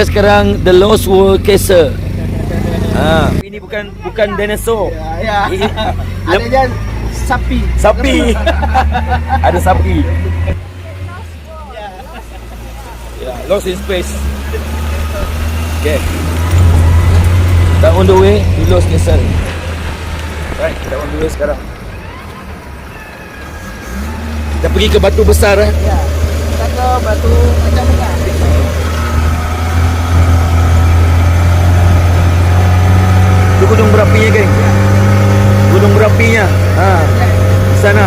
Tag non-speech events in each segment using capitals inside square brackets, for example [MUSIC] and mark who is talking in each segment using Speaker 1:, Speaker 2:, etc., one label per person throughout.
Speaker 1: Sekarang The Lost World Castle. Ha, ini bukan bukan dinosaur.
Speaker 2: Ya.
Speaker 1: Ini [LAUGHS]
Speaker 2: Ada je sapi.
Speaker 1: sapi. [LAUGHS] Ada sapi. Ya, Lost in Space. Okay. Kita on the way to Lost Castle. Right, kita on the way sekarang. Kita pergi ke batu besar eh.
Speaker 2: Ya. Kita ke batu macam mana?
Speaker 1: Gunung berapinya geng. Gunung berapinya. Ha. Di sana.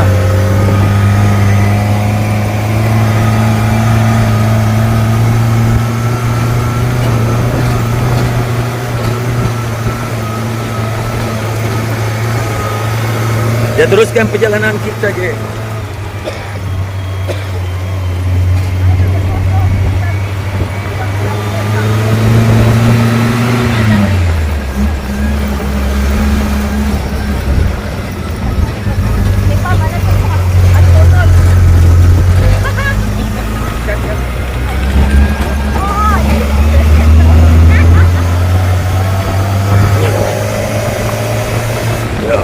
Speaker 1: Ya teruskan perjalanan kita geng. Ya.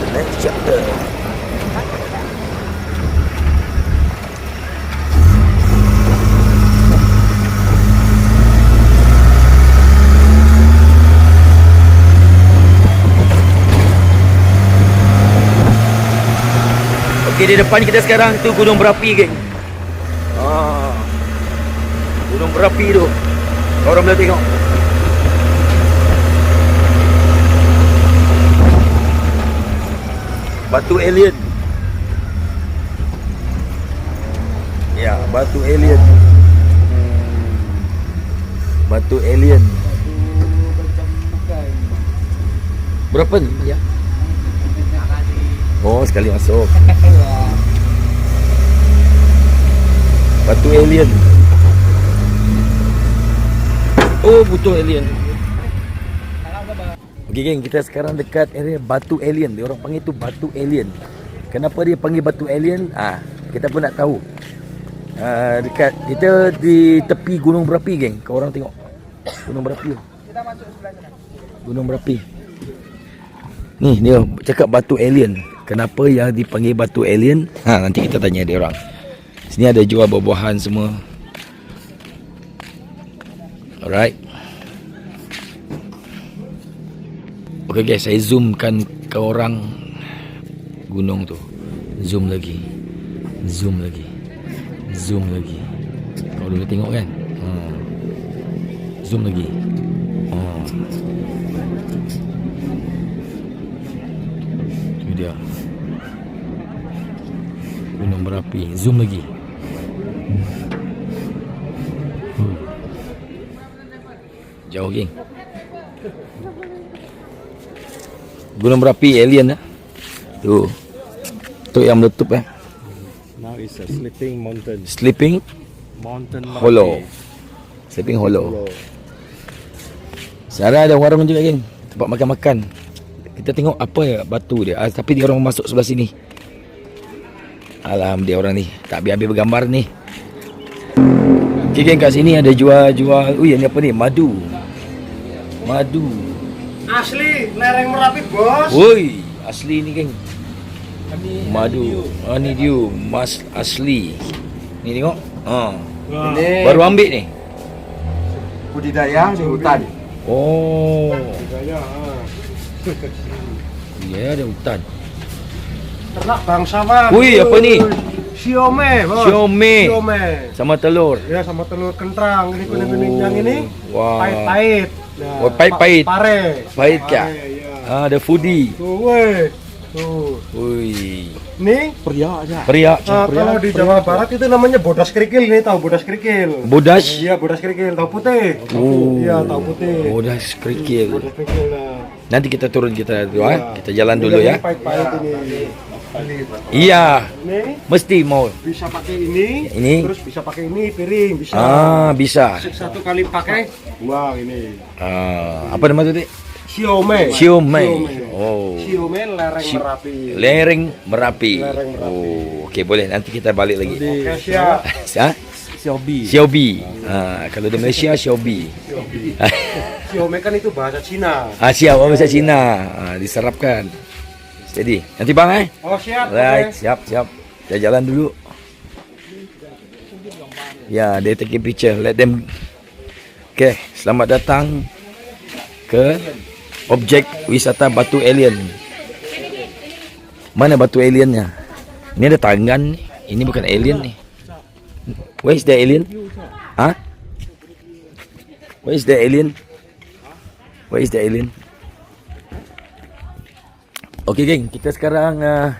Speaker 1: The next chapter. Okey di depan kita sekarang tu gunung berapi geng. Ah. Gunung berapi tu. Orang boleh tengok. Batu alien. Ya, batu alien. Batu alien. Berapa ni? Ya. Oh, sekali masuk. Batu alien. Oh, butuh alien. Okey geng, kita sekarang dekat area batu alien. Dia orang panggil tu batu alien. Kenapa dia panggil batu alien? Ah, kita pun nak tahu. Ah, dekat kita di tepi gunung berapi geng. Kau orang tengok. Gunung berapi.
Speaker 2: Kita masuk sebelah sana.
Speaker 1: Gunung berapi. Ni dia cakap batu alien. Kenapa yang dipanggil batu alien? Ha nanti kita tanya dia orang. Sini ada jual buah-buahan semua. Alright. Okay guys, saya zoomkan ke orang gunung tu. Zoom lagi. Zoom lagi. Zoom lagi. Kau boleh tengok kan? Hmm. Zoom lagi. Hmm. Dia. Gunung berapi. Zoom lagi. Hmm. Jauh geng. Gunung berapi alien lah. Tu. Tu yang meletup eh.
Speaker 3: Now it's a sleeping mountain.
Speaker 1: Sleeping
Speaker 3: Mountain
Speaker 1: hollow. Sleeping hollow. Sana ada warung juga geng. Tempat makan-makan. Kita tengok apa ya batu dia. Ah, tapi dia orang masuk sebelah sini. Alam dia orang ni. Tak habis-habis bergambar ni. Okay geng kat sini ada jual-jual. Ui ni apa ni? Madu. Madu.
Speaker 2: Asli lereng Merapi, Bos.
Speaker 1: Woi, asli ni geng. Madu. Ah ni dia. Mas asli. Ni tengok. Ha.
Speaker 2: Ini
Speaker 1: Baru ambil ni.
Speaker 2: budidaya di hutan.
Speaker 1: Oh.
Speaker 3: Budidaya. [LAUGHS]
Speaker 1: Ya ada hutan.
Speaker 2: Ternak bangsawan.
Speaker 1: Ui, apa ni?
Speaker 2: Siome, Bos.
Speaker 1: Siome.
Speaker 2: Siome.
Speaker 1: Sama telur.
Speaker 2: Ya sama telur kentrang ini kuning-kuning yang ini
Speaker 1: Wah.
Speaker 2: pahit-pahit. Nah,
Speaker 1: Oh, pahit-pahit.
Speaker 2: pa- Pare.
Speaker 1: Pahit kah?
Speaker 2: Pare, ya.
Speaker 1: Ah, ada foodie.
Speaker 2: Tuh, weh. Tuh.
Speaker 1: Ui.
Speaker 2: Nih,
Speaker 3: Pria aja.
Speaker 1: Periak.
Speaker 2: ah, kalau di Jawa Barat itu namanya bodas kerikil nih, tahu bodas kerikil?
Speaker 1: Bodas.
Speaker 2: Iya, bodas kerikil, tahu putih.
Speaker 1: Oh.
Speaker 2: Iya, tahu putih.
Speaker 1: Bodas kerikil.
Speaker 2: Bodas kerikil. Nah.
Speaker 1: Nanti kita turun kita eh. Kita jalan dulu
Speaker 2: Ini
Speaker 1: ya.
Speaker 2: Pahit-pahit ini.
Speaker 1: Iya.
Speaker 2: Ini
Speaker 1: Mesti mau.
Speaker 2: bisa pakai ini,
Speaker 1: Ini?
Speaker 2: terus bisa pakai ini piring, bisa.
Speaker 1: Ah, bisa.
Speaker 2: Satu kali pakai, wah ini.
Speaker 1: Ah, apa nama tu,
Speaker 2: Siomay.
Speaker 1: Siomay. Oh.
Speaker 2: Siomay lereng
Speaker 1: Si-
Speaker 2: Merapi.
Speaker 1: Lereng Merapi.
Speaker 2: Lereng Merapi.
Speaker 1: Oh, okey boleh. Nanti kita balik lagi.
Speaker 2: Oke, siap. [LAUGHS]
Speaker 1: Ha?
Speaker 3: Xiaobi.
Speaker 1: Xiaobi. Ha, kalau di Malaysia Xiaobi.
Speaker 2: Siomay [LAUGHS] kan itu bahasa Cina.
Speaker 1: Ah, siap bahasa Cina. Ah, diserapkan. Steady. Nanti bang eh.
Speaker 2: Oh, siap.
Speaker 1: Right,
Speaker 2: oke.
Speaker 1: siap, siap. Kita jalan dulu. Ya, dia taking picture. Let them. Okay, selamat datang ke objek wisata Batu Alien. Mana batu aliennya? Ini ada tangan ni. Ini bukan alien ni. Where is the alien? Ha? Where is the alien? Where is the alien? Okey geng, kita sekarang uh,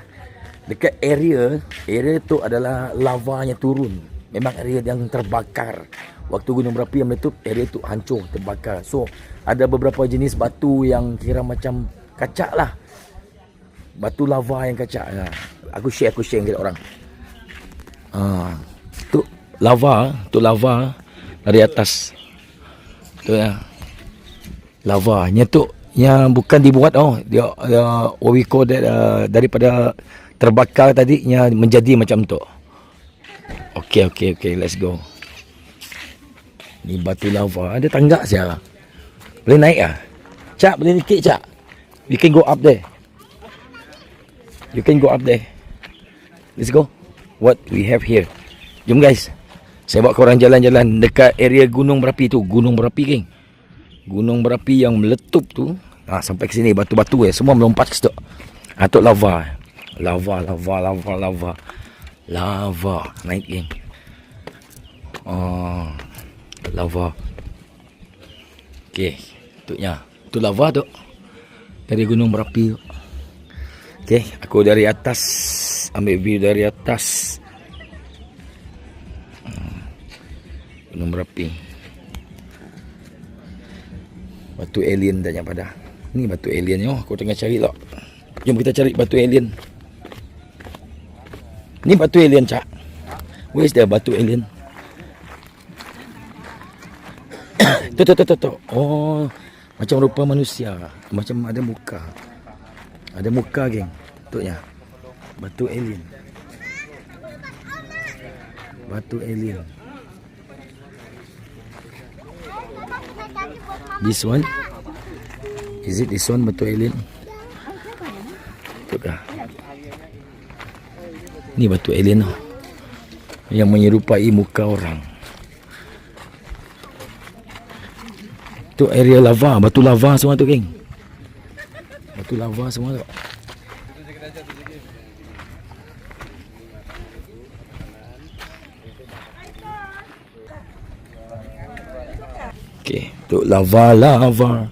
Speaker 1: dekat area, area tu adalah lavanya turun. Memang area yang terbakar. Waktu gunung berapi yang meletup, area tu hancur, terbakar. So, ada beberapa jenis batu yang kira macam kacak lah. Batu lava yang kacak. Ha. Aku share, aku share dengan orang. Ha. Tu lava, tu lava dari atas. Tu ya. Lava. Tu yang bukan dibuat oh dia uh, what we call that uh, daripada terbakar tadi nya menjadi macam tu. Okey okey okey let's go. Ni batu lava ada tangga sia. Boleh naik ah? Cak boleh sikit cak. We can go up there. You can go up there. Let's go. What we have here. Jom guys. Saya bawa korang jalan-jalan dekat area gunung berapi tu. Gunung berapi geng. Gunung berapi yang meletup tu. Ha, sampai ke sini batu-batu eh. Semua melompat ke situ. Ha, tu lava. Lava, lava, lava, lava. Lava. Naik geng. Oh, lava. Okey. Tu nya. Tu lava tu. Dari gunung berapi tu. Okey, aku dari atas ambil view dari atas. Hmm. Gunung berapi. Batu alien tanya pada. Ni batu alien yo, aku tengah cari lah. Jom kita cari batu alien. Ni batu alien cak. Where is the batu alien? Tu tu tu tu tu. Oh, macam rupa manusia, macam ada muka. Ada muka geng. Tu ya. Batu alien. Batu alien. This one? Is it this one batu alien? Tu kah? Ni batu alien oh. Yang menyerupai muka orang. Tu area lava, batu lava semua tu geng. Batu lava semua tu. Okey, tu lava lava.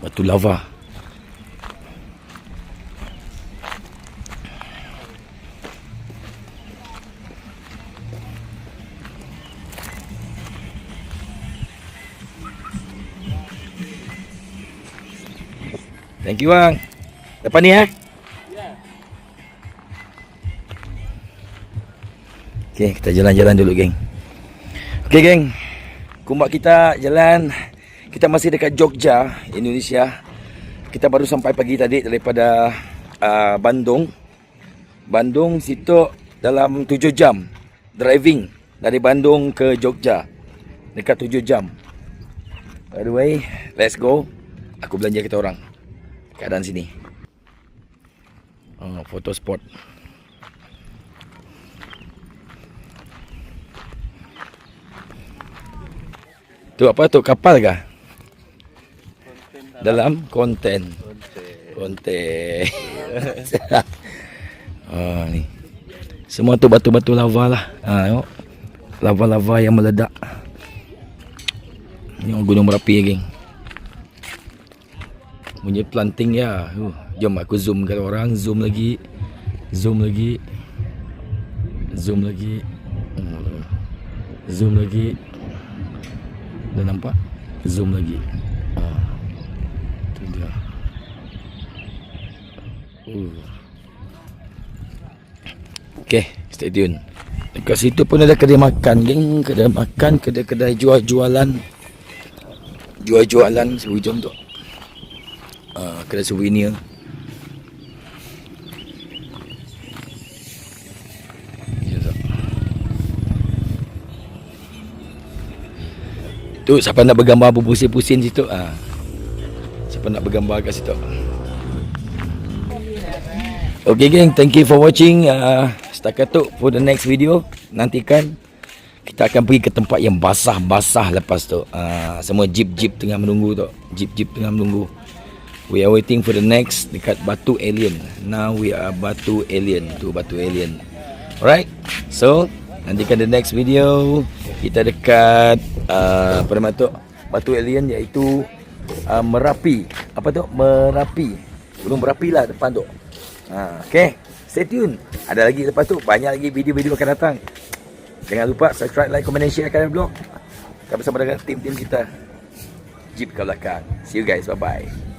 Speaker 1: Batu lava. Thank you bang. Depan ni eh. Okay, kita jalan-jalan dulu geng. Okay geng. Kumbak kita jalan. Kita masih dekat Jogja, Indonesia. Kita baru sampai pagi tadi daripada uh, Bandung. Bandung situ dalam 7 jam driving dari Bandung ke Jogja. Dekat 7 jam. By the way, let's go. Aku belanja kita orang. Keadaan sini. Oh, foto spot. Tu apa tu kapal kah? Dalam konten. Konten. oh [LAUGHS] ni. Semua tu batu-batu lava lah. Ha tengok. Lava-lava yang meledak. Ni gunung berapi ya, geng. Punya planting ya. Uh, jom aku zoom kat orang, zoom lagi. Zoom lagi. Zoom lagi. Hmm. Zoom lagi. Dah nampak? Zoom lagi. Ah. Tu dia. Uh. Okay, stay tune. Dekat Kat situ pun ada kedai makan, geng. Kedai makan, kedai-kedai jual-jualan. Jual-jualan sehujung tu. Uh, kedai souvenir. Tu siapa nak bergambar berpusing-pusing situ ah. Siapa nak bergambar kat situ. Okay geng, thank you for watching. Uh, setakat tu for the next video nantikan kita akan pergi ke tempat yang basah-basah lepas tu. Uh, semua jeep-jeep tengah menunggu tu. Jeep-jeep tengah menunggu. We are waiting for the next dekat Batu Alien. Now we are Batu Alien. Tu Batu Alien. Alright. So, nantikan the next video. Kita dekat uh, apa tu? Batu Alien iaitu uh, Merapi. Apa tu? Merapi. Gunung Merapi lah depan tu. Ha, okay. Stay tune. Ada lagi lepas tu. Banyak lagi video-video akan datang. Jangan lupa subscribe, like, comment dan share kat blog. Kita bersama dengan tim-tim kita. Jeep ke belakang. See you guys. Bye-bye.